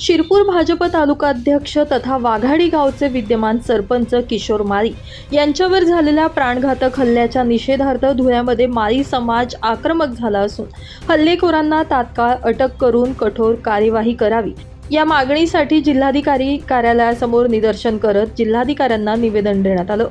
शिरपूर भाजप तालुकाध्यक्ष तथा वाघाडी गावचे विद्यमान सरपंच किशोर माळी यांच्यावर झालेल्या प्राणघातक हल्ल्याच्या निषेधार्थ धुळ्यामध्ये माळी समाज आक्रमक झाला असून हल्लेखोरांना तात्काळ अटक करून कठोर कार्यवाही करावी. या मागणीसाठी जिल्हाधिकारी कार्यालयासमोर निदर्शन करत जिल्हाधिकाऱ्यांना निवेदन देण्यात आलं.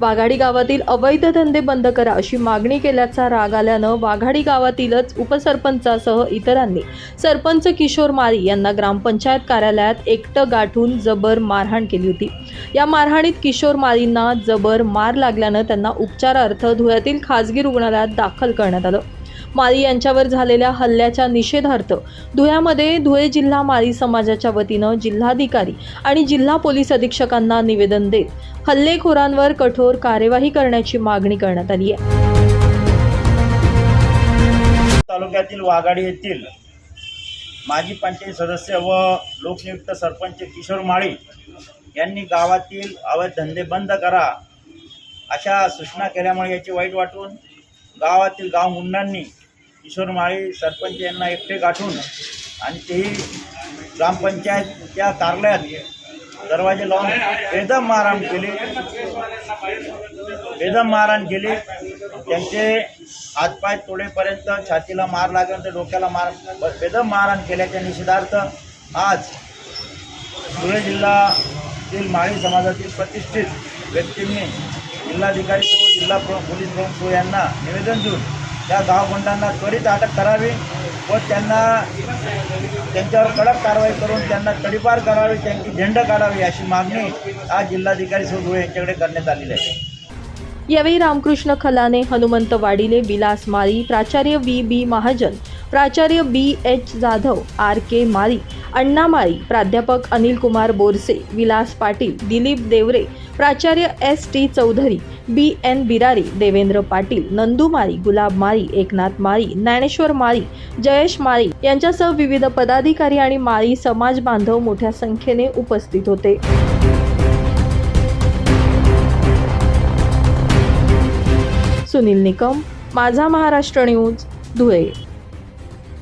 वाघाडी गावातील अवैध धंदे बंद करा अशी मागणी केल्याचा राग आल्यानं वाघाडी गावातीलच उपसरपंचासह इतरांनी सरपंच किशोर मारी यांना ग्रामपंचायत कार्यालयात एकटं गाठून जबर मारहाण केली होती. या मारहाणीत किशोर मारींना जबर मार लागल्यानं त्यांना उपचारार्थ धुळ्यातील खाजगी रुग्णालयात दाखल करण्यात आलं. माळी यांच्यावर झालेल्या हल्ल्याच्या निषेधार्थ धुळ्यामध्ये धुळे जिल्हा माळी समाजाच्या वतीनं जिल्हाधिकारी आणि जिल्हा पोलीस अधीक्षकांना निवेदन देत हल्लेखोरांवर कठोर कार्यवाही करण्याची मागणी करण्यात आली आहे. तालुक्यातील वाघाडी येथील माजी पंचायत सदस्य व लोकनियुक्त सरपंच किशोर माळी यांनी गावातील अवैध धंदे बंद करा अशा सूचना केल्यामुळे याची वाईट वाटून गावातील गाव मुंडांनी किशोर माळी सरपंच यांना एकटे गाठून आणि तेही ग्रामपंचायतच्या कार्यालयात दरवाजे लावून बेदम मारहाण केली. बेदम मारहाण केली. त्यांचे हातपाय तोडेपर्यंत छातीला मार लागल्यानंतर डोक्याला मार बेदम मारहाण केल्याच्या निषेधार्थ आज धुळे जिल्ह्यातील माळी समाजातील प्रतिष्ठित व्यक्तींनी जिल्हाधिकारी जिल्हा पोलीस प्रमुख यांना निवेदन देऊन त्या गावगुंडांना त्वरित अटक करावी व त्यांना त्यांच्यावर कडक कारवाई करून त्यांना तडीपार करावी त्यांची झेंड काढावी अशी मागणी आज जिल्हाधिकारी सुधुळे यांच्याकडे करण्यात आलेली आहे. यावेळी रामकृष्ण खलाने हनुमंत वाडिले विलास माळी प्राचार्य व्ही बी महाजन प्राचार्य B H Jadhav R K Mali Anna Mali प्राध्यापक अनिल कुमार बोरसे विलास पाटील दिलीप देवरे प्राचार्य S T Chaudhari B N Birari Devendra Patil Nandu Mali Gulab Mali Eknath Mali Dnyaneshwar Mali Jayesh Mali यांच्यासह विविध पदाधिकारी आणि माळी समाज बांधव मोठ्या संख्येने उपस्थित होते. सुनील निकम माझा महाराष्ट्र न्यूज धुळे.